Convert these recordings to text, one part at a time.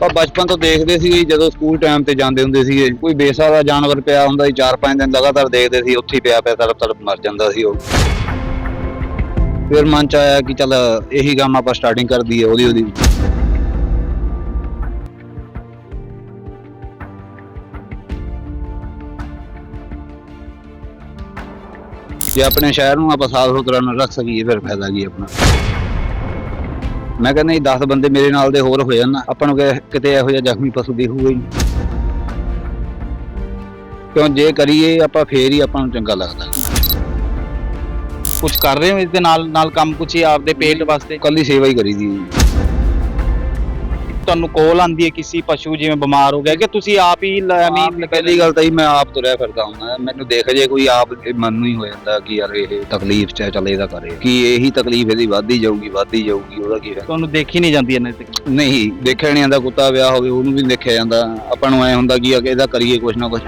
ਤਾਂ ਬਚਪਨ ਤੋਂ ਦੇਖਦੇ ਸੀ ਜਦੋਂ ਸਕੂਲ ਟਾਈਮ ਤੇ ਜਾਂਦੇ ਹੁੰਦੇ ਸੀਗੇ। ਕੋਈ ਬੇਸਾ ਦਾ ਜਾਨਵਰ ਪਿਆ ਹੁੰਦਾ ਸੀ 4-5 ਦਿਨ ਲਗਾਤਾਰ ਦੇਖਦੇ ਸੀ, ਉੱਥੇ ਹੀ ਪਿਆ ਪਿਆ, ਤੜਪ ਤੜਪ ਮਰ ਜਾਂਦਾ ਸੀ ਉਹ। ਫਿਰ ਮਨ ਚ ਆਇਆ ਕਿ ਚੱਲ ਇਹੀ ਕੰਮ ਆਪਾਂ ਸਟਾਰਟਿੰਗ ਕਰ ਦਈਏ, ਉਹਦੀ ਉਹਦੀ। ਜੇ ਆਪਣੇ ਸ਼ਹਿਰ ਨੂੰ ਆਪਾਂ ਸਾਫ਼ ਸੁਥਰਾ ਰੱਖ ਸਕੀਏ, ਫਿਰ ਫਾਇਦਾ ਕੀ ਆਪਣਾ। ਮੈਂ ਕਹਿੰਦਾ ਜੀ 10 ਬੰਦੇ ਮੇਰੇ ਨਾਲ ਦੇ ਹੋਰ ਹੋ ਜਾਣ ਨਾ ਆਪਾਂ ਨੂੰ ਕਿ- ਕਿਤੇ ਇਹੋ ਜਿਹਾ ਜ਼ਖਮੀ ਪਸ਼ੂ ਦਿਖੂਗਾ ਹੀ ਨਹੀਂ। ਕਿਉਂ ਜੇ ਕਰੀਏ ਆਪਾਂ ਫੇਰ ਹੀ ਆਪਾਂ ਨੂੰ ਚੰਗਾ ਲੱਗਦਾ। ਕੁਝ ਕਰ ਰਹੇ ਹੋ ਇਸ ਦੇ ਨਾਲ ਨਾਲ ਕੰਮ ਕੁਝ ਹੀ ਆਪਦੇ ਪੇਟ ਵਾਸਤੇ? ਕੱਲੀ ਸੇਵਾ ਹੀ ਕਰੀਦੀ ਹੈ ਤੁਹਾਨੂੰ ਕੋਲ ਆਂਦੀ ਹੈ ਕਿਸੇ ਪਸ਼ੂ ਜਿਵੇਂ ਬਿਮਾਰ ਹੋ ਗਿਆ ਕਿ ਤੁਸੀਂ ਆਪ ਹੀ ਲ- ਐਵੇਂ ਪਹਿਲੀ ਗੱਲ ਤਾਂ ਹੀ ਮੈਂ ਆਪ ਤੁਰਿਆ ਫਿਰਦਾ ਹੁੰਦਾ। ਮੈਨੂੰ ਦੇਖ ਜੇ ਕੋਈ ਆਪ ਮਨ ਨੂੰ ਹੀ ਹੋ ਜਾਂਦਾ ਕਿ ਯਾਰ ਇਹ ਤਕਲੀਫ ਚ ਚੱਲ ਇਹਦਾ ਕਰੇ। ਕਿ ਇਹੀ ਤਕਲੀਫ ਇਹਦੀ ਵੱਧਦੀ ਜਾਊਗੀ ਵੱਧਦੀ ਜਾਊਗੀ ਉਹਦਾ ਕੀ ਫਾਇਦਾ ਤੁਹਾਨੂੰ ਦੇਖੀ ਨਹੀਂ ਜਾਂਦੀ ਇਹਨਾਂ ਨਹੀਂ ਦੇਖਿਆ ਨਹੀਂ ਜਾਂਦਾ ਕੁੱਤਾ ਵਿਆਹ ਹੋਵੇ ਉਹਨੂੰ ਵੀ ਦੇਖਿਆ ਜਾਂਦਾ। ਆਪਾਂ ਨੂੰ ਐ ਹੁੰਦਾ ਕਿ ਇਹਦਾ ਕਰੀਏ ਕੁਛ ਨਾ ਕੁਛ।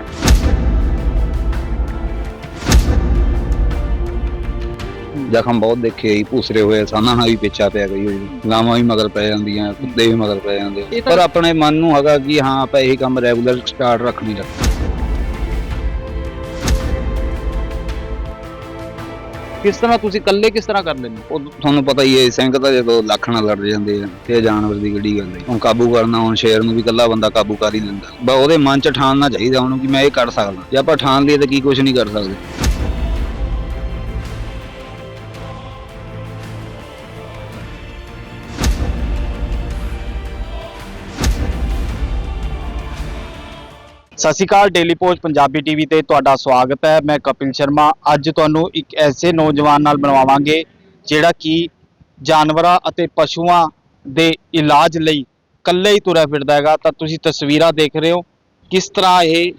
ਜ਼ਖਮ ਬਹੁਤ ਦੇਖੇ ਹੀ ਭੂਸਰੇ ਹੋਏ ਸਾਨਾ ਨਾਲ ਵੀ ਪਿੱਛਾ ਪਿਆ ਗਈ ਹੋਈ ਗਾਵਾਂ ਵੀ ਮਗਰ ਪੈ ਜਾਂਦੀਆਂ ਕੁੱਤੇ ਵੀ ਮਗਰ ਪੈ ਜਾਂਦੇ। ਪਰ ਆਪਣੇ ਮਨ ਨੂੰ ਹੈਗਾ ਕਿ ਹਾਂ ਆਪਾਂ ਇਹੀ ਕੰਮ ਰੈਗੂਲਰ ਸਟਾਰਟ ਰੱਖਣੀ ਰੱਖ ਕਿਸ ਤਰ੍ਹਾਂ ਤੁਸੀਂ ਇਕੱਲੇ ਕਿਸ ਤਰ੍ਹਾਂ ਕਰ ਲੈਂਦੇ? ਉਹ ਤੁਹਾਨੂੰ ਪਤਾ ਹੀ ਹੈ ਸਿੰਘ ਤਾਂ ਜਦੋਂ ਲੱਖ ਨਾਲ ਲੜ ਜਾਂਦੇ ਆ ਤੇ ਜਾਨਵਰ ਦੀ ਕਿਹੜੀ ਗੱਲ ਹੈ। ਹੁਣ ਕਾਬੂ ਕਰਨਾ ਹੁਣ ਸ਼ੇਰ ਨੂੰ ਵੀ ਇਕੱਲਾ ਬੰਦਾ ਕਾਬੂ ਕਰ ਹੀ ਲੈਂਦਾ। ਬਸ ਉਹਦੇ ਮਨ 'ਚ ਠਾਣਨਾ ਚਾਹੀਦਾ ਉਹਨੂੰ ਕਿ ਮੈਂ ਇਹ ਕਰ ਸਕਦਾ। ਜੇ ਆਪਾਂ ਠਾਣ ਲਈਏ ਤਾਂ ਕੀ ਕੁਝ ਨਹੀਂ ਕਰ ਸਕਦੇ। ਸਤਿ ਸ਼੍ਰੀ ਅਕਾਲ ਡੇਲੀ ਪੋਸਟ ਪੰਜਾਬੀ ਟੀਵੀ ਤੇ ਤੁਹਾਡਾ ਸਵਾਗਤ ਹੈ। ਮੈਂ ਕਪਿਲ ਸ਼ਰਮਾ। ਅੱਜ ਤੁਹਾਨੂੰ ਇੱਕ ਐਸੇ ਨੌਜਵਾਨ ਨਾਲ ਬਣਵਾਵਾਂਗੇ ਜਿਹੜਾ ਕਿ ਜਾਨਵਰਾਂ ਅਤੇ ਪਸ਼ੂਆਂ ਦੇ ਇਲਾਜ ਲਈ ਇਕੱਲੇ ਹੀ ਤੁਰਿਆ ਫਿਰਦਾ ਹੈਗਾ। ਤਾਂ ਤੁਸੀਂ ਤਸਵੀਰਾਂ ਦੇਖ ਰਹੇ ਹੋ ਕਿਸ ਤਰ੍ਹਾਂ ਇਹ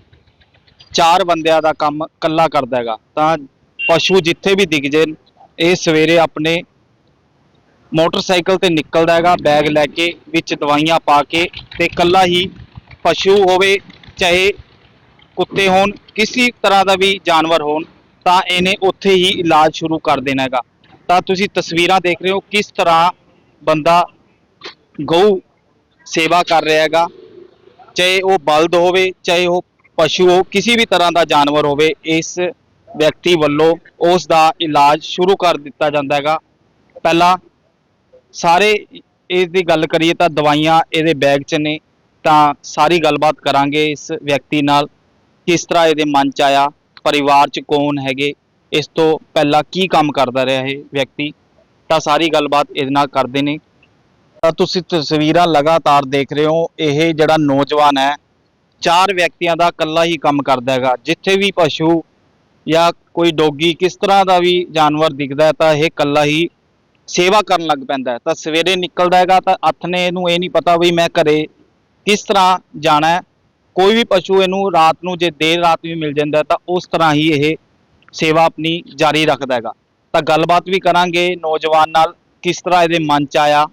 ਚਾਰ ਬੰਦਿਆਂ ਦਾ ਕੰਮ ਇਕੱਲਾ ਕਰਦਾ ਹੈਗਾ। ਤਾਂ ਪਸ਼ੂ ਜਿੱਥੇ ਵੀ ਦਿਖ ਜੇ ਇਹ ਸਵੇਰੇ ਆਪਣੇ ਮੋਟਰਸਾਈਕਲ ਤੇ ਨਿਕਲਦਾ ਹੈਗਾ, ਬੈਗ ਲੈ ਕੇ ਵਿੱਚ ਦਵਾਈਆਂ ਪਾ ਕੇ ਤੇ ਇਕੱਲਾ ਹੀ ਪਸ਼ੂ ਹੋਵੇ ਚਾਹੇ ਕੁੱਤੇ ਹੋਣ, ਕਿਸੇ ਤਰ੍ਹਾਂ ਦਾ ਵੀ ਜਾਨਵਰ ਹੋਣ, ਤਾਂ ਇਹਨੇ ਉੱਥੇ ਹੀ ਇਲਾਜ ਸ਼ੁਰੂ ਕਰ ਦੇਣਾ ਹੈਗਾ। ਤਾਂ ਤੁਸੀਂ ਤਸਵੀਰਾਂ ਦੇਖ ਰਹੇ ਹੋ ਕਿਸ ਤਰ੍ਹਾਂ ਬੰਦਾ ਗਊ ਸੇਵਾ ਕਰ ਰਿਹਾ ਹੈਗਾ। ਚਾਹੇ ਉਹ ਬਲਦ ਹੋਵੇ, ਚਾਹੇ ਉਹ ਪਸ਼ੂ ਹੋ ਕਿਸੇ ਵੀ ਤਰ੍ਹਾਂ ਦਾ ਜਾਨਵਰ ਹੋਵੇ, ਇਸ ਵਿਅਕਤੀ ਵੱਲੋਂ ਉਸ ਦਾ ਇਲਾਜ ਸ਼ੁਰੂ ਕਰ ਦਿੱਤਾ ਜਾਂਦਾ ਹੈਗਾ। ਪਹਿਲਾਂ ਸਾਰੇ ਇਸ ਦੀ ਗੱਲ ਕਰੀਏ ਤਾਂ ਦਵਾਈਆਂ ਇਹਦੇ ਬੈਗ 'ਚ ਨੇ ਤਾਂ ਸਾਰੀ ਗੱਲਬਾਤ ਕਰਾਂਗੇ ਇਸ ਵਿਅਕਤੀ ਨਾਲ। ਕਿਸ ਤਰ੍ਹਾਂ ਇਹਦੇ ਮਨ 'ਚ ਆਇਆ? ਪਰਿਵਾਰ 'ਚ ਕੌਣ ਹੈਗੇ? ਇਸ ਤੋਂ ਪਹਿਲਾਂ ਕੀ ਕੰਮ ਕਰਦਾ ਰਿਹਾ ਇਹ ਵਿਅਕਤੀ? ਤਾਂ ਸਾਰੀ ਗੱਲਬਾਤ ਇਹਦੇ ਨਾਲ ਕਰਦੇ ਨੇ। ਤਾਂ ਤੁਸੀਂ ਤਸਵੀਰਾਂ ਲਗਾਤਾਰ ਦੇਖ ਰਹੇ ਹੋ, ਇਹ ਜਿਹੜਾ ਨੌਜਵਾਨ ਹੈ, ਚਾਰ ਵਿਅਕਤੀਆਂ ਦਾ ਇਕੱਲਾ ਹੀ ਕੰਮ ਕਰਦਾ ਹੈਗਾ। ਜਿੱਥੇ ਵੀ ਪਸ਼ੂ ਜਾਂ ਕੋਈ ਡੋਗੀ, ਕਿਸ ਤਰ੍ਹਾਂ ਦਾ ਵੀ ਜਾਨਵਰ ਦਿਖਦਾ ਤਾਂ ਇਹ ਇਕੱਲਾ ਹੀ ਸੇਵਾ ਕਰਨ ਲੱਗ ਪੈਂਦਾ ਤਾਂ ਸਵੇਰੇ ਨਿਕਲਦਾ ਹੈਗਾ ਤਾਂ ਅਥਨੇ ਇਹਨੂੰ ਇਹ ਨਹੀਂ ਪਤਾ ਵੀ ਮੈਂ ਘਰੇ ਕਿਸ ਤਰ੍ਹਾਂ ਜਾਣਾ ਹੈ? ਕੋਈ ਵੀ ਪਸ਼ੂ ਇਹਨੂੰ ਰਾਤ ਨੂੰ ਜੇ ਦੇਰ ਰਾਤ ਵੀ ਮਿਲ ਜਾਂਦਾ ਤਾਂ ਉਸ ਤਰ੍ਹਾਂ ਹੀ ਇਹ ਸੇਵਾ ਆਪਣੀ ਜਾਰੀ ਰੱਖਦਾ ਹੈਗਾ। ਤਾਂ ਗੱਲਬਾਤ ਵੀ ਕਰਾਂਗੇ ਨੌਜਵਾਨ ਨਾਲ, ਕਿਸ ਤਰ੍ਹਾਂ ਇਹਦੇ ਮਨ ਚ ਆਇਆ,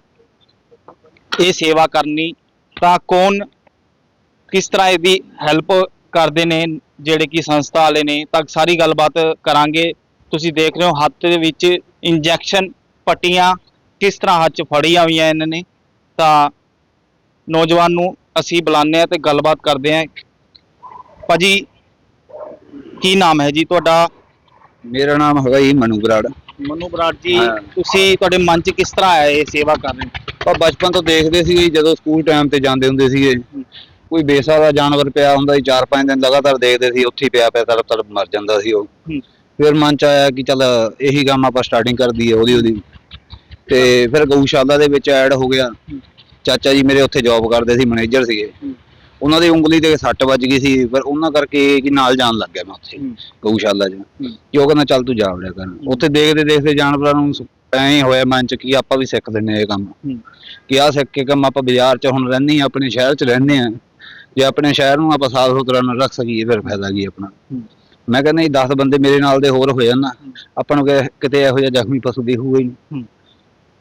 ਇਹ ਸੇਵਾ ਕਰਨੀ, ਤਾਂ ਕੌਣ ਕਿਸ ਤਰ੍ਹਾਂ ਇਹਦੀ ਹੈਲਪ ਕਰਦੇ ਨੇ, ਜਿਹੜੇ ਕਿ ਸੰਸਥਾ ਵਾਲੇ ਨੇ, ਤਾਂ ਸਾਰੀ ਗੱਲਬਾਤ ਕਰਾਂਗੇ। ਤੁਸੀਂ ਦੇਖ ਰਹੇ ਹੋ ਹੱਥ ਦੇ ਵਿੱਚ ਇੰਜੈਕਸ਼ਨ ਪੱਟੀਆਂ, ਕਿਸ ਤਰ੍ਹਾਂ ਹੱਥ 'ਚ ਫੜੀਆਂ ਹੋਈਆਂ ਇਹਨਾਂ ਨੇ, ਤਾਂ ਨੌਜਵਾਨ ਨੂੰ ਅਸੀਂ ਬੁਲਾਉਂਦੇ ਆ ਤੇ ਗੱਲਬਾਤ ਕਰਦੇ ਆ ਭਾਜੀ ਕੀ ਨਾਮ ਹੈ ਜੀ ਤੁਹਾਡਾ? ਮੇਰਾ ਨਾਮ ਹੈਗਾ ਜੀ ਮਨੂ ਬਰਾੜ। ਮਨੂ ਬਰਾੜ ਜੀ ਹਾਂ। ਤੁਸੀਂ ਤੁਹਾਡੇ ਮਨ 'ਚ ਕਿਸ ਤਰ੍ਹਾਂ ਆਇਆ ਇਹ ਸੇਵਾ ਕਰਨੀ? ਤਾਂ ਬਚਪਨ ਤੋਂ ਦੇਖਦੇ ਸੀ ਜਦੋਂ ਸਕੂਲ ਟਾਈਮ ਤੇ ਜਾਂਦੇ ਹੁੰਦੇ ਸੀਗੇ ਕੋਈ ਬੇਸਾ ਦਾ ਜਾਨਵਰ ਪਿਆ ਹੁੰਦਾ ਸੀ 4-5 ਦਿਨ ਲਗਾਤਾਰ ਦੇਖਦੇ ਸੀ ਉੱਥੇ ਹੀ ਪਿਆ ਪਿਆ ਤੜਪ ਤੜਪ ਮਰ ਜਾਂਦਾ ਸੀ ਉਹ। ਹੂੰ। ਫਿਰ ਮਨ ਚ ਆਇਆ ਕਿ ਚੱਲ ਇਹੀ ਕੰਮ ਆਪਾਂ ਸਟਾਰਟਿੰਗ ਕਰ ਦਈਏ ਉਹਦੀ ਉਹਦੀ ਤੇ ਫਿਰ ਗਊਸ਼ਾਲਾ ਦੇ ਵਿੱਚ ਐਡ ਹੋ ਗਿਆ। ਚਾਚਾ ਜੀ ਮੇਰੇ ਉੱਥੇ ਜੌਬ ਕਰਦੇ ਸੀ ਮੈਨੇਜਰ ਸੀਗੇ। ਉਹਨਾਂ ਦੀ ਉਂਗਲੀ ਤੇ ਸੱਟ ਵੱਜ ਗਈ ਸੀ ਪਰ ਉਹਨਾਂ ਕਰਕੇ ਕਿ ਨਾਲ ਜਾਣ ਲੱਗ ਗਿਆ ਮੈਂ ਉੱਥੇ। ਗਊਸ਼ਾਲਾ 'ਚ। ਉਹ ਕਹਿੰਦਾ ਚੱਲ ਤੂੰ ਜਾ ਵੜਿਆ ਕਰ। ਉੱਥੇ ਦੇਖਦੇ ਦੇਖਦੇ ਜਾਨਵਰਾਂ ਨੂੰ ਐਂ ਹੀ ਹੋਇਆ ਮਨ ਚ ਕਿ ਆਪਾਂ ਵੀ ਸਿੱਖ ਦਿੰਨੇ ਇਹ ਕੰਮ। ਕਿ ਆ ਸਿੱਖ ਕੇ ਕੰਮ ਆਪਾਂ ਬਾਜ਼ਾਰ 'ਚ ਹੁਣ ਰਹਿੰਦੇ ਆ ਆਪਣੇ ਸ਼ਹਿਰ 'ਚ ਰਹਿੰਦੇ ਆ ਜੇ ਆਪਣੇ ਸ਼ਹਿਰ ਨੂੰ ਆਪਾਂ ਸਾਫ਼ ਸੁਥਰਾ ਨਾ ਰੱਖ ਸਕੀਏ ਫਿਰ ਫਾਇਦਾ ਕੀ ਆਪਣਾ। ਮੈਂ ਕਹਿੰਦਾ ਜੀ 10 ਬੰਦੇ ਮੇਰੇ ਨਾਲ ਦੇ ਹੋਰ ਹੋ ਜਾਣ ਨਾ। ਆਪਾਂ ਨੂੰ ਕਿਤੇ ਇਹੋ ਜਿਹਾ ਜ਼ਖਮੀ ਪਸ਼ੂ ਦਿਖੂਗਾ ਹੀ ਨਹੀਂ।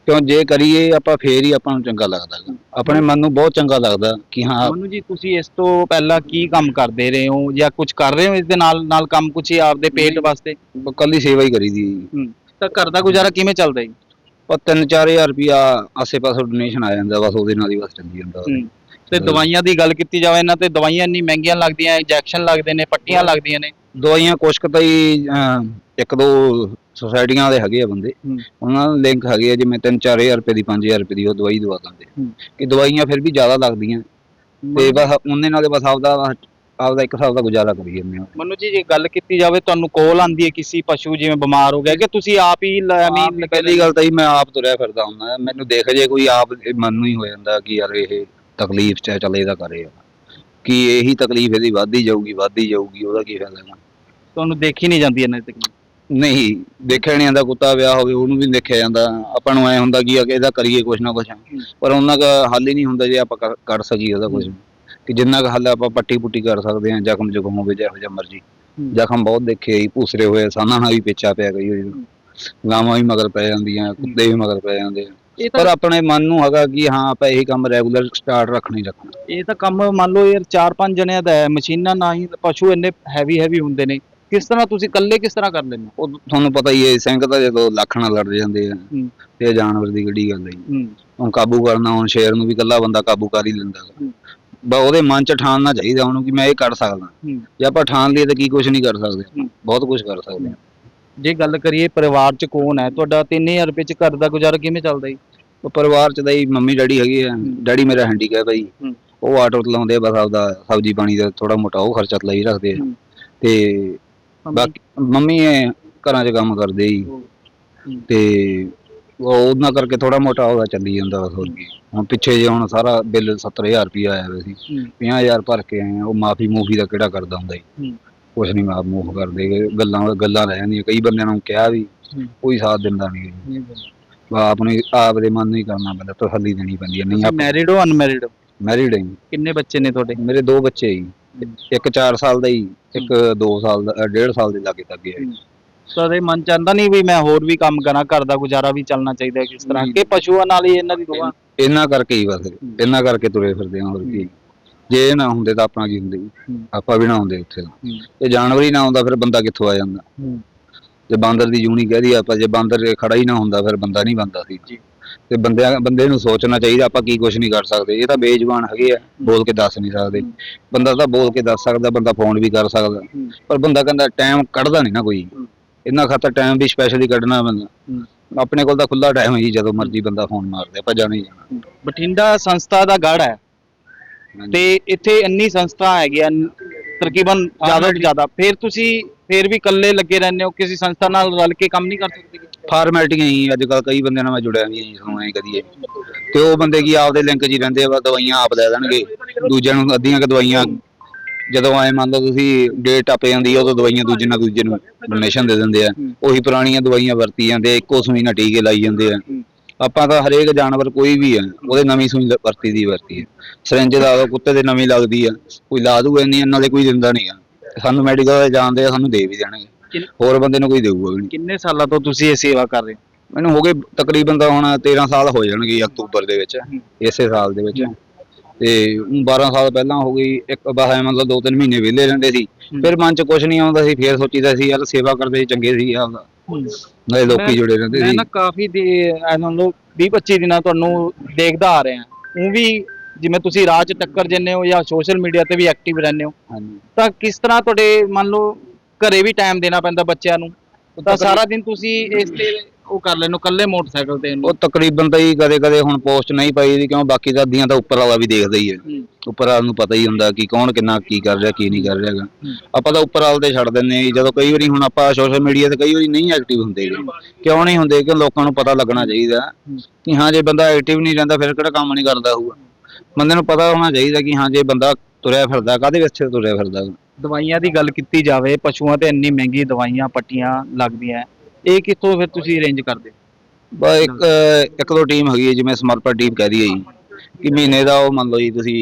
ਕਿਉਂ ਜੇ ਕਰੀਏ ਆਪਾਂ ਫੇਰ ਹੀ ਆਪਾਂ ਨੂੰ ਚੰਗਾ ਲੱਗਦਾ ਗਾ। ਆਪਣੇ ਮਨ ਨੂੰ ਬਹੁਤ ਚੰਗਾ ਲੱਗਦਾ ਕਿ ਹਾਂ ਮਨੂ ਜੀ ਤੁਸੀਂ ਇਸ ਤੋਂ ਪਹਿਲਾਂ ਕੀ ਕੰਮ ਕਰਦੇ ਰਹੇ ਹੋ ਜਾਂ ਕੁਝ ਕਰ ਰਹੇ ਹੋ ਇਸ ਦੇ ਨਾਲ ਨਾਲ ਕੰਮ ਕੁਝ ਹੀ ਆਪਦੇ ਪੇਟ ਵਾਸਤੇ? ਕੱਲੀ ਸੇਵਾ ਹੀ ਕਰੀਦੀ ਤਾਂ ਘਰ ਦਾ ਗੁਜ਼ਾਰਾ ਕਿਵੇਂ ਚੱਲਦਾ ਜੀ? ਪਰ 3-4000 ਰੁਪਿਆ ਆਸੇ ਪਾਸੇ ਡੋਨੇਸ਼ਨ ਆ ਜਾਂਦਾ ਬਸ ਉਹਦੇ ਨਾਲ ਹੀ ਬਸ ਚੱਲੀ ਜਾਂਦਾ। ਹੂੰ। ਤੇ ਦਵਾਈਆਂ ਦੀ ਗੱਲ ਕੀਤੀ ਜਾਵੇ ਇਹਨਾਂ ਤੇ ਦਵਾਈਆਂ ਇੰਨੀ ਮਹਿੰਗੀਆਂ ਲੱਗਦੀਆਂ ਇੰਜੈਕਸ਼ਨ ਲੱਗਦੇ ਨੇ ਪੱਟੀਆਂ ਲੱਗਦੀਆਂ ਨੇ। ਦਵਾਈਆਂ ਕੁਛ ਕੁ ਤਾਂ ਹੀ ਇੱਕ ਦੋ ਸੁਸਾਇਟੀਆਂ ਦੇ ਹੈਗੇ ਆ ਬੰਦੇ ਹੂੰ। ਉਹਨਾਂ ਨਾਲ ਲਿੰਕ ਹੈਗੇ ਆ ਜਿਵੇਂ 3-4000 ਰੁਪਏ ਦੀ 5000 ਰੁਪਏ ਦੀ ਉਹ ਦਵਾਈ ਦਵਾ ਦਿੰਦੇ ਹੂੰ। ਕਿ ਦਵਾਈਆਂ ਫਿਰ ਵੀ ਜ਼ਿਆਦਾ ਲੱਗਦੀਆਂ ਤੇ ਬਸ ਉਹਨੇ ਨਾਲੇ ਬਸ ਆਪਦਾ ਆਪਦਾ ਇੱਕ ਹਿਸਾਬ ਦਾ ਗੁਜ਼ਾਰਾ ਕਰੀ ਜਾਂਦੇ ਆ ਮਨੂ ਜੀ ਜੇ ਗੱਲ ਕੀਤੀ ਜਾਵੇ ਤੁਹਾਨੂੰ ਕੋਲ ਆਂਦੀ ਹੈ ਕਿਸੇ ਪਸ਼ੂ ਜਿਵੇਂ ਬਿਮਾਰ ਹੋ ਗਿਆ ਕਿ ਤੁਸੀਂ ਆਪ ਹੀ ਲ- ਐਵੇਂ ਹੀ ਆਪ ਪਹਿਲੀ ਗੱਲ ਤਾਂ ਹੀ ਮੈਂ ਆਪ ਤੁਰਿਆ ਫਿਰਦਾ ਹੁੰਦਾ ਮੈਨੂੰ ਦੇਖ ਜੇ ਕੋਈ ਆਪ ਮਨ ਨੂੰ ਹੀ ਹੋ ਜਾਂਦਾ ਕਿ ਯਾਰ ਇਹ ਤਕਲੀਫ ਚ ਹੈ, ਚੱਲ ਇਹਦਾ ਕਰੇ ਕਿ ਇਹੀ ਤਕਲੀਫ ਇਹਦੀ ਵੱਧਦੀ ਜਾਊਗੀ ਵੱਧਦੀ ਜਾਊਗੀ ਉਹਦਾ ਕੀ ਫਾਇਦਾ ਹੈਗਾ? ਤੁਹਾਨੂੰ ਦੇਖੀ ਨਹੀਂ ਜਾਂਦੀ ਇਹਨਾਂ ਤੱਕ ਨਹੀਂ ਦੇਖਿਆ ਨਹੀਂ ਜਾਂਦਾ ਕੁੱਤਾ ਵਿਆਹ ਹੋਵੇ ਉਹਨੂੰ ਵੀ ਨੀ ਦੇਖਿਆ ਜਾਂਦਾ। ਆਪਾਂ ਨੂੰ ਐ ਹੁੰਦਾ ਕਿ ਅੱਗੇ ਇਹਦਾ ਕਰੀਏ ਕੁਛ ਨਾ ਕੁਛ। ਪਰ ਉਹਨਾਂ ਦਾ ਹੱਲ ਹੀ ਨਹੀਂ ਹੁੰਦਾ ਜੇ ਆਪਾਂ ਕਰ- ਕਰ ਸਕੀਏ ਉਹਦਾ ਕੁਛ। ਕਿ ਜਿੰਨਾ ਕੁ ਹੱਲ ਆਪਾਂ ਪੱਟੀ ਪੁੱਟੀ ਕਰ ਸਕਦੇ ਹਾਂ ਜ਼ਖਮ ਜ਼ਖਮ ਹੋਵੇ ਜਿਹੋ ਜਿਹਾ ਮਰਜ਼ੀ। ਜ਼ਖਮ ਬਹੁਤ ਦੇਖੇ ਜੀ ਭੂਸਰੇ ਹੋਏ ਸਾਨਾਂ ਨਾਲ ਵੀ ਪੇਚਾ ਪਿਆ ਕਈ ਵਾਰੀ। ਗਾਵਾਂ ਵੀ ਮਗਰ ਪੈ ਜਾਂਦੀਆਂ ਕੁੱਤੇ ਵੀ ਮਗਰ ਪੈ ਜਾਂਦੇ ਆ। ਇਹ ਪਰ ਤਾਂ ਆਪਣੇ ਮਨ ਨੂੰ ਹੈਗਾ ਕਿ ਹਾਂ ਆਪਾਂ ਇਹੀ ਕੰਮ ਰੈਗੂਲਰ ਸਟਾਰਟ ਰੱਖਣਾ ਹੀ ਰੱਖਣਾ। ਇਹ ਤਾਂ ਕੰਮ ਮੰਨ ਲਓ ਯਾਰ ਚਾਰ ਪੰਜ ਜਣਿਆਂ ਦਾ ਹੈ ਮਸ਼ੀਨਾਂ ਨਾ ਹੀ ਪਸ਼ੂ ਇੰਨੇ ਹੈਵੀ ਹੈਵੀ ਹੁੰਦੇ ਨੇ। ਕਿਸ ਤਰ੍ਹਾਂ ਤੁਸੀਂ ਇਕੱਲੇ ਕਿਸ ਤਰ੍ਹਾਂ ਕਰ ਲੈਂਦੇ ਹੋ ਉਹ ਤੁਹਾਨੂੰ ਪਤਾ ਹੀ ਹੈ ਸਿੰਘ ਤਾਂ ਜਦੋਂ ਲੱਖ ਨਾਲ ਲੜ ਜਾਂਦੇ ਆ ਹੂੰ। ਤੇ ਇਹ ਜਾਨਵਰ ਦੀ ਕਿਹੜੀ ਗੱਲ ਹੈ ਜੀ। ਹੂੰ ਹੁਣ ਕਾਬੂ ਕਰਨਾ ਹੁਣ ਸ਼ੇਰ ਨੂੰ ਵੀ ਇਕੱਲਾ ਬੰਦਾ ਕਾਬੂ ਕਰ ਹੀ ਲੈਂਦਾ ਗਾ। ਹੂੰ। ਬਸ ਉਹਦੇ ਮਨ ਚ ਠਾਣਨਾ ਚਾਹੀਦਾ ਉਹਨੂੰ ਕਿ ਮੈਂ ਇਹ ਕਰ ਸਕਦਾ ਹੂੰ ਜੇ ਆਪਾਂ ਠਾਣ ਲਈਏ ਤਾਂ ਕੀ ਕੁਝ ਨਹੀਂ ਕਰ ਸਕਦੇ ਹੂੰ। ਬਹੁਤ ਕੁਝ ਕਰ ਸਕਦੇ ਹਾਂ ਜੇ ਗੱਲ ਕਰੀਏ ਪਰਿਵਾਰ ਚ ਕੌਣ ਹੈ ਤੁਹਾਡਾ 3000 ਰੁਪਏ ਚ ਘਰ ਦਾ ਗੁਜ਼ਾਰਾ ਕਿਵੇਂ ਚੱਲਦਾ ਜੀ ਉਹ ਪਰਿਵਾਰ ਚ ਹੀ ਮੰਮੀ ਡੈਡੀ ਹੈਗੇ ਆ। ਡੈਡੀ ਮੇਰਾ ਹੈਂਡੀਕੈਪ ਹੈ ਜੀ ਹੂੰ। ਉਹ ਆਟੋ ਚਲਾਉਂਦੇ ਆ ਬਸ ਆਪਦਾ ਸਬਜ਼ੀ ਪਾਣੀ ਦਾ ਥੋੜਾ ਮੋਟਾ ਉਹ ਖਰਚਾ ਲਈ ਰੱਖਦੇ ਆ ਹੂੰ। ਤੇ ਬਾਕੀ ਮੰਮੀ ਇਹ ਘਰਾਂ 'ਚ ਕੰਮ ਕਰਦੇ ਜੀ। ਹੂੰ। ਤੇ ਉਹ ਉਹਨਾਂ ਕਰਕੇ ਥੋੜਾ ਮੋਟਾ ਉਹਦਾ ਚੱਲੀ ਜਾਂਦਾ ਬਸ ਹੋਰ ਕੀ। ਹੁਣ ਪਿੱਛੇ ਜੇ ਹੁਣ ਸਾਰਾ ਬਿੱਲ 70000 ਰੁਪਇਆ ਆਇਆ ਹੋਇਆ ਸੀ। ਹੂੰ। 50000 ਭਰ ਕੇ ਆਏ ਆ ਉਹ ਮਾਫੀ ਮੂਫੀ ਦਾ ਕਿਹੜਾ ਕਰਦਾ ਹੁੰਦਾ ਜੀ। ਹੂੰ। ਕੁਛ ਨਹੀਂ ਮਾਫ ਮੂਫ ਕਰਦੇ ਗੱਲਾਂ ਗੱਲਾਂ ਰਹਿ ਜਾਂਦੀਆਂ। ਕਈ ਬੰਦਿਆਂ ਨੂੰ ਕਿਹਾ ਵੀ। ਕੋਈ ਸਾਥ ਦਿੰਦਾ ਨਹੀਂ ਆਪ ਨੂੰ ਆਪ ਦੇ ਮਨ ਨੂੰ ਹੀ ਕਰਨਾ ਪੈਂਦਾ ਤਸੱਲੀ ਦੇਣੀ ਪੈਂਦੀ ਹੈ ਨਹੀਂ ਆਪ ਮੈਰਿਡ ਹੋ ਅਨਮੈਰਿਡ ਮੈਰਿਡ ਹੈ। ਕਿੰਨੇ ਬੱਚੇ ਨੇ ਤੁਹਾਡੇ? ਮੇਰੇ ਦੋ ਬੱਚੇ ਜੀ। ਇੱਕ 4 ਸਾਲ ਦਾ ਜੀ ਇੱਕ 2 ਸਾਲ ਦਾ 1.5 ਸਾਲ ਦੇ ਲਾਗੇ ਤੱਕ ਹੈ। ਤੁਹਾਡੇ ਮਨ ਚ ਆਂਦਾ ਨਹੀਂ ਵੀ ਮੈਂ ਹੋਰ ਵੀ ਕੰਮ ਕਰਾਂ ਘਰ ਦਾ ਗੁਜ਼ਾਰਾ ਵੀ ਚੱਲਣਾ ਚਾਹੀਦਾ ਹੈ ਕਿਸ ਤਰ੍ਹਾਂ। ਕਿ ਪਸ਼ੂਆਂ ਨਾਲ ਹੀ ਇਹਨਾਂ ਦੀ ਦੁਆ। ਇਹਨਾਂ ਕਰਕੇ ਹੀ ਬਸ ਇਹਨਾਂ ਕਰਕੇ ਤੁਰੇ ਫਿਰਦੇ ਆ ਹੋਰ ਕੀ। ਜੇ ਇਹ ਨਾ ਹੁੰਦੇ ਤਾਂ ਆਪਣਾ ਕੀ ਹੁੰਦੇ? ਹੂੰ। ਆਪਾਂ ਵੀ ਨਾ ਹੁੰਦੇ ਉੱਥੇ ਇਹ ਜਾਨਵਰ ਹੀ ਨਾ ਹੁੰਦਾ ਫਿਰ ਬੰਦਾ ਕਿੱਥੋਂ ਆ ਜਾਂਦਾ? ਹੂੰ। ਜੇ ਬਾਂਦਰ ਦੀ ਜੂਨੀ ਕਹਦੀ ਆਪਾਂ ਜੇ ਬਾਂਦਰ ਖੜਾ ਹੀ ਨਾ ਹੁੰਦਾ ਫਿਰ ਬੰਦਾ ਨਹੀਂ ਬੰਦਾ ਸੀ। ਤੇ ਬੰਦਿਆਂ ਬੰਦੇ ਨੂੰ ਸੋਚਣਾ ਚਾਹੀਦਾ ਆਪਾਂ ਕੀ ਕੁਝ ਨਹੀਂ ਕਰ ਸਕਦੇ ਇਹ ਤਾਂ ਬੇਜ਼ੁਬਾਨ ਹੈਗੇ ਆ ਬੋਲ ਕੇ ਦੱਸ ਨਹੀਂ ਸਕਦੇ। ਬੰਦਾ ਤਾਂ ਬੋਲ ਕੇ ਦੱਸ ਸਕਦਾ ਬੰਦਾ ਫੋਨ ਵੀ ਕਰ ਸਕਦਾ। ਪਰ ਬੰਦਾ ਕਹਿੰਦਾ ਟਾਈਮ ਕੱਢਦਾ ਨਹੀਂ ਨਾ ਕੋਈ ਹੂੰ। ਇਹਨਾਂ ਖਾਤਰ ਟਾਈਮ ਵੀ ਸਪੈਸ਼ਲੀ ਕੱਢਣਾ ਹੂੰ। ਆਪਣੇ ਕੋਲ ਤਾਂ ਖੁੱਲਾ ਟਾਈਮ ਹੈ ਜੀ ਜਦੋਂ ਮਰਜ਼ੀ ਬੰਦਾ ਫੋਨ ਮਾਰਦੇ ਆਪਾਂ ਜਾਣਾ ਹੀ ਜਾਣਾ ਬਠਿੰਡਾ ਸੰਸਥਾ ਦਾ ਗੜ ਹੈ। ਤੇ ਇੱਥੇ ਇੰਨੀ ਸੰਸਥਾ ਹੈਗੀਆਂ ਤਕਰੀਬਨ ਜ਼ਿਆਦਾ ਤੋਂ ਜ਼ਿਆਦਾ ਫਿਰ ਤੁਸੀਂ ਫਿਰ ਵੀ ਇਕੱਲੇ ਲੱਗੇ ਰਹਿੰਦੇ ਹੋ ਕਿਸੇ ਸੰਸਥਾ ਨਾਲ ਰਲ ਕੇ ਕੰਮ ਨਹੀਂ ਕਰ ਸਕਦੇ ਫਾਰਮੈਲਟੀਆਂ ਹੀ ਅੱਜ ਕੱਲ ਕਈ ਬੰਦਿਆਂ ਨਾਲ ਮੈਂ ਜੁੜਿਆ ਵੀ ਨਹੀਂ ਸੁਣਾਈ ਕਦੀ ਇਹ। ਤੇ ਉਹ ਬੰਦੇ ਕੀ ਆਪਦੇ ਲਿੰਕ 'ਚ ਹੀ ਰਹਿੰਦੇ ਆ ਬਸ ਦਵਾਈਆਂ ਆਪ ਲੈ ਦੇਣਗੇ ਦੂਜਿਆਂ ਨੂੰ ਅੱਧੀਆਂ ਕਿ ਦਵਾਈਆਂ ਜਦੋਂ ਐ ਮੰਨ ਲਓ ਤੁਸੀਂ ਡੇਟ ਟੱਪ ਜਾਂਦੀ ਆ ਉਦੋਂ ਦਵਾਈਆਂ ਦੂਜੇ ਨਾਲ ਦੂਜੇ ਨੂੰ ਡੋਨੇਸ਼ਨ ਦੇ ਦਿੰਦੇ ਆ। ਉਹੀ ਪੁਰਾਣੀਆਂ ਦਵਾਈਆਂ ਵਰਤੀ ਜਾਂਦੇ ਆ, ਇੱਕੋ ਸੂਈ ਨਾਲ ਟੀਕੇ ਲਾਈ ਜਾਂਦੇ ਆ। ਆਪਾਂ ਤਾਂ ਹਰੇਕ ਜਾਨਵਰ ਕੋਈ ਵੀ ਆ ਉਹਦੇ ਨਵੀਂ ਸੂਈ ਲ- ਵਰਤੀ ਦੀ ਵਰਤੀ ਹੈ ਸਿਰੰਜ ਦਾ ਉਹ ਕੁੱਤੇ ਦੇ ਨਵੀਂ ਲੱਗਦੀ ਆ। ਕੋਈ ਲਾ ਦੂਗਾ ਇੰਨੀ ਇਹਨਾਂ ਦੇ ਕੋਈ ਦਿੰਦਾ ਨਹੀਂ ਆ। ਸਾਨੂੰ ਮੈਡੀਕਲ ਵਾਲੇ ਜਾਣਦੇ ਆ ਸਾਨੂੰ ਦੇ ਵੀ ਦੇਣਗੇ। ਕਿੰਨ- ਹੋਰ ਬੰਦੇ ਨੂੰ ਕੋਈ ਦੇਊਗਾ ਵੀ ਨਹੀਂ। ਕਿੰਨੇ ਸਾਲਾਂ ਤੋਂ ਤੁਸੀਂ ਇਹ ਸੇਵਾ ਕਰ ਰਹੇ ਹੋ? ਮੈਨੂੰ ਹੋ ਗਏ ਤਕਰੀਬਨ ਤਾਂ ਹੁਣ 13 ਸਾਲ ਹੋ ਜਾਣਗੇ ਅਕਤੂਬਰ ਦੇ ਵਿੱਚ ਇਸੇ ਸਾਲ ਦੇ ਵਿੱਚ। ਤੇ ਊਂ 12 ਸਾਲ ਪਹਿਲਾਂ ਹੋ ਗਈ ਇੱਕ ਬਸ ਐਂ ਮਤਲਬ 2-3 ਮਹੀਨੇ ਵਿਹਲੇ ਰਹਿੰਦੇ ਸੀ। ਫਿਰ ਮਨ 'ਚ ਕੁਝ ਨਹੀਂ ਆਉਂਦਾ ਸੀ ਫੇਰ ਸੋਚੀਦਾ ਸੀ ਯਾਰ ਸੇਵਾ ਕਰਦੇ ਸੀ ਚੰਗੇ ਸੀ ਆਪਦਾ। ਨਾਲੇ ਲੋਕੀ ਜੁੜੇ ਰਹਿੰਦੇ ਮੈਂ ਸੀ। ਨਾ ਕਾਫੀ ਦੇ ਮੰਨ ਲਓ 20 25 ਦਿਨਾਂ ਤੁਹਾਨੂੰ ਦੇਖਦਾ ਆ ਰਿਹਾ। ਉਹ ਵੀ ਜਿਵੇਂ ਤੁਸੀਂ ਰਾਹ 'ਚ ਟੱਕਰ ਜੰਨੇ ਹੋ ਜਾਂ ਸੋਸ਼ਲ ਮੀਡੀਆ ਤੇ ਵੀ ਐਕਟਿਵ ਰਹਿੰਦੇ ਹੋ। ਹਾਂਜੀ। ਤਾਂ ਕਿਸ ਤਰ੍ਹਾਂ ਤੁਹਾਡੇ ਮੰਨ ਲਓ ਘਰੇ ਵੀ ਟਾਈਮ ਦੇਣਾ ਪੈਂਦਾ ਬੱਚਿਆਂ ਨੂੰ ਤਾਂ ਸਾਰਾ ਦਿਨ ਤੁਸੀਂ ਇਸ ਤੇ ਉਹ ਕਰ ਲੈਣੋ ਕੱਲੇ ਮੋਟਰਸਾਈਕਲ ਤੇ ਉਹ ਤਕਰੀਬਨ ਤਾਂ ਹੀ ਕਦੇ ਕਦੇ ਹੁਣ ਪੋਸਟ ਨਹੀਂ ਪਾਈ ਦੀ ਕਿਉਂ ਬਾਕੀ ਤਾਂ ਅੱਧੀਆਂ ਤਾਂ ਉੱਪਰ ਵਾਲਾ ਵੀ ਦੇਖਦਾ ਹੀ ਹੈ। ਉੱਪਰ ਵਾਲ ਨੂੰ ਪਤਾ ਹੀ ਹੁੰਦਾ ਕਿ ਕੌਣ ਕਿੰਨਾ ਕੀ ਕਰ ਰਿਹਾ ਕੀ ਨਹੀਂ ਕਰ ਰਿਹਾ ਗਾ। ਹੂੰ। ਆਪਾਂ ਤਾਂ ਉੱਪਰ ਵਾਲ ਤੇ ਛੱਡ ਦਿੰਨੇ ਆ। ਜਦੋਂ ਕਈ ਵਾਰੀ ਹੁਣ ਆਪਾਂ ਸੋਸ਼ਲ ਮੀਡੀਆ ਤੇ ਕਈ ਵਾਰੀ ਨਹੀਂ ਐਕਟਿਵ ਹੁੰਦੇ। ਕਿਉਂ ਨਹੀਂ ਹੁੰਦੇ ਕਿ ਲੋਕਾਂ ਨੂੰ ਪਤਾ ਲੱਗਣਾ ਚਾਹੀਦਾ ਕਿ ਹਾਂ ਜੇ ਬੰਦਾ ਐਕਟਿਵ ਨਹੀਂ ਰਹਿੰਦਾ ਫਿਰ ਕਿਹੜਾ ਕੰਮ ਨਹੀਂ ਕਰਦਾ ਹੋਊਗਾ ਬੰਦੇ ਨੂੰ ਪਤਾ ਹੋਣਾ ਚਾਹੀਦਾ ਕਿ ਹਾਂ ਜੇ ਬੰਦਾ ਤੁਰਿਆ ਫਿਰਦਾ ਕਾਦੇ ਵਿੱਚ ਤੁਰਿਆ ਫਿਰਦਾ? ਦਵਾਈਆਂ ਦੀ ਗੱਲ ਕੀਤੀ ਜਾਵੇ, ਪਸ਼ੂਆਂ ਤੇ ਇੰਨੀ ਮਹਿੰਗੀ ਦਵਾਈਆਂ, ਪੱਟੀਆਂ ਲੱਗਦੀਆਂ, ਇਹ ਕਿੱਥੋਂ ਫਿਰ ਤੁਸੀਂ ਅਰੇਂਜ ਕਰਦੇ? ਹੋ? ਬਸ ਇੱਕ ਇੱਕ ਦੋ ਟੀਮ ਹੈਗੀ ਹੈ ਜਿਵੇਂ ਸਮਰਪਾ ਟੀਮ ਕਹਿ ਦਈਏ ਜੀ, ਕਿ ਮਹੀਨੇ ਦਾ ਉਹ ਮੰਨ ਲਓ ਜੀ ਤੁਸੀਂ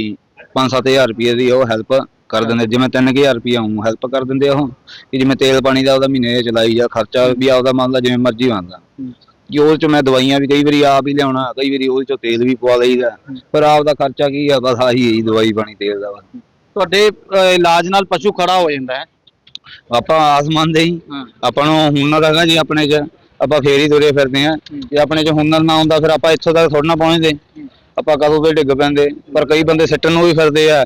5-7000 ਰੁਪਏ ਦੀ ਉਹ ਹੈਲਪ ਕਰ ਦਿੰਦੇ, ਜਿਵੇਂ 3000 ਰੁਪਏ ਉਹ ਹੈਲਪ ਕਰ ਦਿੰਦੇ ਆ ਉਹ, ਕਿ ਜਿਵੇਂ ਤੇਲ ਪਾਣੀ ਦਾ ਉਹਦਾ ਮਹੀਨੇ ਚਲਾਈ ਜਾ, ਖਰਚਾ ਵੀ ਆਪਦਾ ਮੰਨ ਲਾ ਜਿਵੇਂ ਮਰਜ਼ੀ ਬਣਦਾ। ਕਿ ਉਹ ਚ ਮੈਂ ਦਵਾਈਆਂ ਵੀ ਕਈ ਵਾਰੀ ਆਪ ਹੀ ਲਿਆਉਣਾ ਕਈ ਵਾਰੀ ਉਹ ਚੋਂ ਤੇਲ ਵੀ ਪਵਾ ਲਈਦਾ ਪਰ ਆਪ ਦਾ ਖਰਚਾ ਕੀ ਆ ਬਸ ਆਹੀ ਹੈ ਜੀ ਦਵਾਈ ਪਾਣੀ ਤੇਲ ਦਾ ਬਸ। ਤੁਹਾਡੇ ਅਹ, ਇਲਾਜ ਨਾਲ ਪਸ਼ੂ ਖੜਾ ਹੋ ਜਾਂਦਾ ਹੈ। ਆਪਾਂ ਆਸਮਾਨ ਦੇ ਹੀ। ਹਾਂ। ਆਪਾਂ ਨੂੰ ਹੁਨਰ ਹੈਗਾ ਜੀ ਆਪਣੇ 'ਚ ਆਪਾਂ ਫੇਰ ਹੀ ਤੁਰੇ ਫਿਰਦੇ ਆ ਜੇ ਆਪਣੇ 'ਚ ਹੁਨਰ ਨਾ ਹੁੰਦਾ ਫਿਰ ਆਪਾਂ ਇੱਥੋਂ ਤੱਕ ਥੋੜਾ ਨਾ ਪਹੁੰਚਦੇ। ਆਪਾਂ ਕਦੋਂ ਦੇ ਡਿੱਗ ਪੈਂਦੇ। ਪਰ ਕਈ ਬੰਦੇ ਸਿੱਟਣ ਨੂੰ ਵੀ ਫਿਰਦੇ ਆ।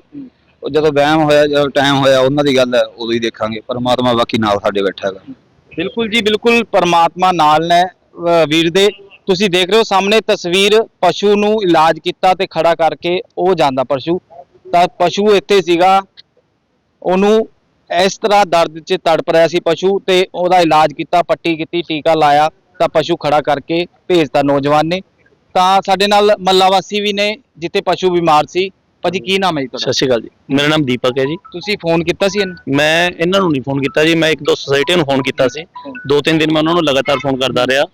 ਉਹ ਜਦੋਂ ਵਹਿਮ ਹੋਇਆ ਜਦੋਂ ਟਾਈਮ ਹੋਇਆ ਉਹਨਾਂ ਦੀ ਗੱਲ ਹੈ ਉਦੋਂ ਹੀ ਦੇਖਾਂਗੇ। ਪਰਮਾਤਮਾ ਬਾਕੀ ਨਾਲ ਸਾਡੇ ਬੈਠਾ ਹੈਗਾ। ਬਿਲਕੁਲ ਜੀ ਬਿਲਕੁਲ ਪਰਮਾਤਮਾ ਨਾਲ ਨੇ। ਵੀਰ ਦੇ। ਤੁਸੀਂ ਦੇਖ ਰਹੇ ਹੋ ਸਾਹਮਣੇ ਤਸਵੀਰ ਪਸ਼ੂ ਨੂੰ ਇਲਾਜ ਕੀਤਾ ਤੇ ਖੜਾ ਕਰਕੇ ਉਹ ਜਾਂਦਾ ਪਸ਼ੂ। ਤਾਂ ਪਸ਼ੂ ਇੱਥੇ ਸੀਗਾ। ਉਹਨੂੰ ਇਸ ਤਰ੍ਹਾਂ ਦਰਦ 'ਚ ਤੜਪ ਰਿਹਾ ਸੀ ਪਸ਼ੂ ਤੇ ਉਹਦਾ ਇਲਾਜ ਕੀਤਾ ਪੱਟੀ ਕੀਤੀ ਟੀਕਾ ਲਾਇਆ ਤਾਂ ਪਸ਼ੂ ਖੜਾ ਕਰਕੇ ਭੇਜਤਾ ਨੌਜਵਾਨ ਨੇ। ਤਾਂ ਸਾਡੇ ਨਾਲ ਮੱਲਾ ਵਾਸੀ ਵੀ ਨੇ ਜਿੱਥੇ ਪਸ਼ੂ ਬਿਮਾਰ ਸੀ। ਭਾਜੀ ਕੀ ਨਾਮ ਹੈ ਜੀ ਸਤਿ ਤੁਹਾਡਾ ਸ਼੍ਰੀ ਅਕਾਲ ਜੀ। ਮੇਰਾ ਨਾਮ ਦੀਪਕ ਹੈ ਜੀ। ਤੁਸੀਂ ਫੋਨ ਕੀਤਾ ਸੀ ਇਹਨੂੰ? ਮੈਂ ਇਹਨਾਂ ਨੂੰ ਨਹੀਂ ਫੋਨ ਕੀਤਾ ਜੀ ਮੈਂ ਇੱਕ ਦੋ ਸੁਸਾਇਟੀਆਂ ਨੂੰ ਫੋਨ ਕੀਤਾ ਸੀ। ਦੋ ਤਿੰਨ ਦਿਨ ਮੈਂ ਉਹਨਾਂ ਨੂੰ ਲਗਾਤਾਰ ਫੋਨ ਕਰਦਾ ਰਿਹਾ।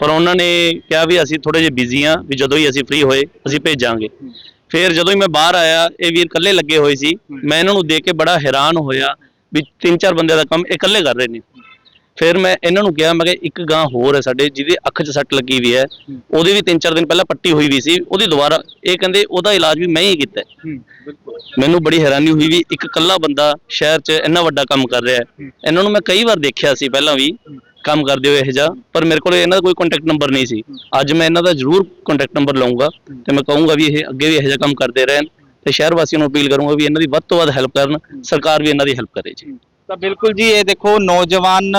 ਪਰ ਉਹਨਾਂ ਨੇ ਕਿਹਾ ਵੀ ਅਸੀਂ ਥੋੜੇ ਜਿਹਾ ਬਿਜ਼ੀ ਆ ਵੀ ਜਦੋਂ ਹੀ ਅਸੀਂ ਫ੍ਰੀ ਹੋਏ, ਅਸੀਂ ਭੇਜਾਂਗੇ। ਫਿਰ ਜਦੋਂ ਹੀ ਮੈਂ ਬਾਹਰ ਆਇਆ, ਇਹ ਵੀਰ ਇਕੱਲੇ ਲੱਗੇ ਹੋਏ ਸੀ। ਮੈਂ ਇਹਨਾਂ ਨੂੰ ਦੇਖ ਕੇ ਬੜਾ ਹੈਰਾਨ ਹੋਇਆ ਵੀ ਤਿੰਨ ਚਾਰ ਬੰਦਿਆਂ ਦਾ ਕੰਮ ਇਹ ਇਕੱਲੇ ਕਰ ਰਹੇ ਨੇ। ਫਿਰ ਮੈਂ ਇਹਨਾਂ ਨੂੰ ਕਿਹਾ, ਮੈਂ ਕਿ ਇੱਕ ਗਾਂ ਹੋਰ ਹੈ ਸਾਡੇ, ਜਿਹਦੀ ਅੱਖ 'ਚ ਸੱਟ ਲੱਗੀ ਵੀ ਹੈ। ਉਹਦੀ ਵੀ ਤਿੰਨ ਚਾਰ ਦਿਨ ਪਹਿਲਾਂ ਪੱਟੀ ਹੋਈ ਵੀ ਸੀ, ਉਹਦੀ ਦੁਬਾਰਾ, ਇਹ ਕਹਿੰਦੇ ਉਹਦਾ ਇਲਾਜ ਵੀ ਮੈਂ ਹੀ ਕੀਤਾ। ਮੈਨੂੰ ਬੜੀ ਹੈਰਾਨੀ ਹੋਈ ਵੀ ਇੱਕ ਇਕੱਲਾ ਬੰਦਾ ਸ਼ਹਿਰ 'ਚ ਇੰਨਾ ਵੱਡਾ ਕੰਮ ਕਰ ਰਿਹਾ ਹੈ। ਇਹਨਾਂ ਨੂੰ ਮੈਂ ਕਈ ਵਾਰ ਦੇਖਿਆ ਸੀ ਪਹਿਲਾਂ ਵੀ। ਕੰਮ ਕਰਦੇ ਹੋਏ ਇਹ ਜਿਹਾ, ਪਰ ਮੇਰੇ ਕੋਲ ਇਹਨਾਂ ਦਾ ਕੋਈ ਕੰਟੈਕਟ ਨੰਬਰ ਨਹੀਂ ਸੀ। ਅੱਜ ਮੈਂ ਇਹਨਾਂ ਦਾ ਜ਼ਰੂਰ ਕੰਟੈਕਟ ਨੰਬਰ ਲਵਾਂਗਾ ਤੇ ਮੈਂ ਕਹੂੰਗਾ ਵੀ ਇਹ ਅੱਗੇ ਵੀ ਇਹ ਜਿਹਾ ਕੰਮ ਕਰਦੇ ਰਹਿਣ ਤੇ ਸ਼ਹਿਰ ਵਾਸੀਆਂ ਨੂੰ ਅਪੀਲ ਕਰੂੰਗਾ ਵੀ ਇਹਨਾਂ ਦੀ ਵੱਧ ਤੋਂ ਵੱਧ ਹੈਲਪ ਕਰਨ, ਸਰਕਾਰ ਵੀ ਇਹਨਾਂ ਦੀ ਹੈਲਪ ਕਰੇ ਜੀ। ਤਾਂ ਬਿਲਕੁਲ ਜੀ, ਇਹ ਦੇਖੋ, ਨੌਜਵਾਨ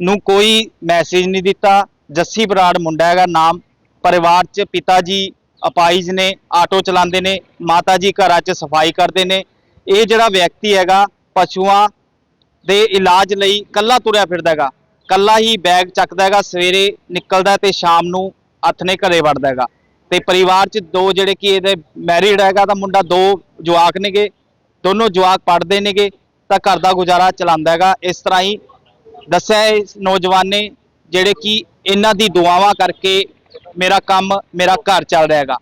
ਨੂੰ ਕੋਈ ਮੈਸੇਜ ਨਹੀਂ ਦਿੱਤਾ। ਜੱਸੀ ਬਰਾੜ ਮੁੰਡਾ ਹੈਗਾ, ਨਾਮ ਪਰਿਵਾਰ 'ਚ ਪਿਤਾ ਜੀ ਅਪਾਈਜ ਨੇ, ਆਟੋ ਚਲਾਉਂਦੇ ਨੇ ਮਾਤਾ ਜੀ ਘਰਾਂ 'ਚ ਸਫ਼ਾਈ ਕਰਦੇ ਨੇ। ਇਹ ਜਿਹੜਾ ਵਿਅਕਤੀ ਹੈਗਾ, ਪਸ਼ੂਆਂ ਦੇ ਇਲਾਜ ਲਈ ਕੱਲਾ ਤੁਰਿਆ ਫਿਰਦਾ ਹੈਗਾ। ਕੱਲਾ ਹੀ ਬੈਗ ਚੱਕਦਾ ਹੈਗਾ, ਸਵੇਰੇ ਨਿਕਲਦਾ ਤੇ ਸ਼ਾਮ ਨੂੰ ਹੱਥਨੇ ਘਰੇ ਵੜਦਾ ਹੈਗਾ। ਤੇ ਪਰਿਵਾਰ 'ਚ ਦੋ ਜਿਹੜੇ ਕਿ ਇਹਦੇ ਮੈਰਿਡ ਹੈਗਾ, ਤਾਂ ਮੁੰਡਾ ਦੋ ਜਵਾਕ ਨੇਗੇ, ਦੋਨੋਂ ਜਵਾਕ ਪੜ੍ਹਦੇ ਨੇਗੇ, ਤਾਂ ਘਰ ਦਾ ਗੁਜ਼ਾਰਾ ਚਲਾਉਂਦਾ ਹੈਗਾ। ਇਸ ਤਰ੍ਹਾਂ ਹੀ ਦੱਸਿਆ ਇਸ ਨੌਜਵਾਨ ਨੇ ਜਿਹੜੇ ਕਿ ਇਹਨਾਂ ਦੀ ਦੁਆਵਾਂ ਕਰਕੇ ਮੇਰਾ ਕੰਮ, ਮੇਰਾ ਘਰ ਚੱਲ ਰਿਹਾ ਹੈਗਾ।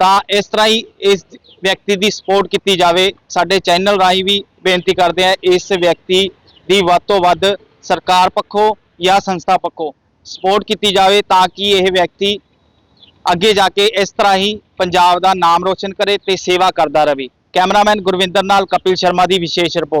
ਤਾਂ ਇਸ ਤਰ੍ਹਾਂ ਹੀ ਇਸ ਵਿਅਕਤੀ ਦੀ ਸਪੋਰਟ ਕੀਤੀ ਜਾਵੇ। ਸਾਡੇ ਚੈਨਲ ਰਾਹੀਂ ਵੀ ਬੇਨਤੀ ਕਰਦੇ ਆ ਇਸ ਵਿਅਕਤੀ ਦੀ ਵੱਧ ਤੋਂ ਵੱਧ ਸਰਕਾਰ ਪੱਖੋਂ ਜਾਂ ਸੰਸਥਾ ਪੱਖੋਂ ਸਪੋਰਟ ਕੀਤੀ ਜਾਵੇ ਤਾਂ ਕਿ ਇਹ ਵਿਅਕਤੀ ਅੱਗੇ ਜਾ ਕੇ ਇਸ ਤਰ੍ਹਾਂ ਹੀ ਪੰਜਾਬ ਦਾ ਨਾਮ ਰੋਸ਼ਨ ਕਰੇ ਤੇ ਸੇਵਾ ਕਰਦਾ ਰਹੇ। ਕੈਮਰਾਮੈਨ ਗੁਰਵਿੰਦਰ ਨਾਲ ਕਪਿਲ ਸ਼ਰਮਾ ਦੀ ਵਿਸ਼ੇਸ਼ ਰਿਪੋਰਟ।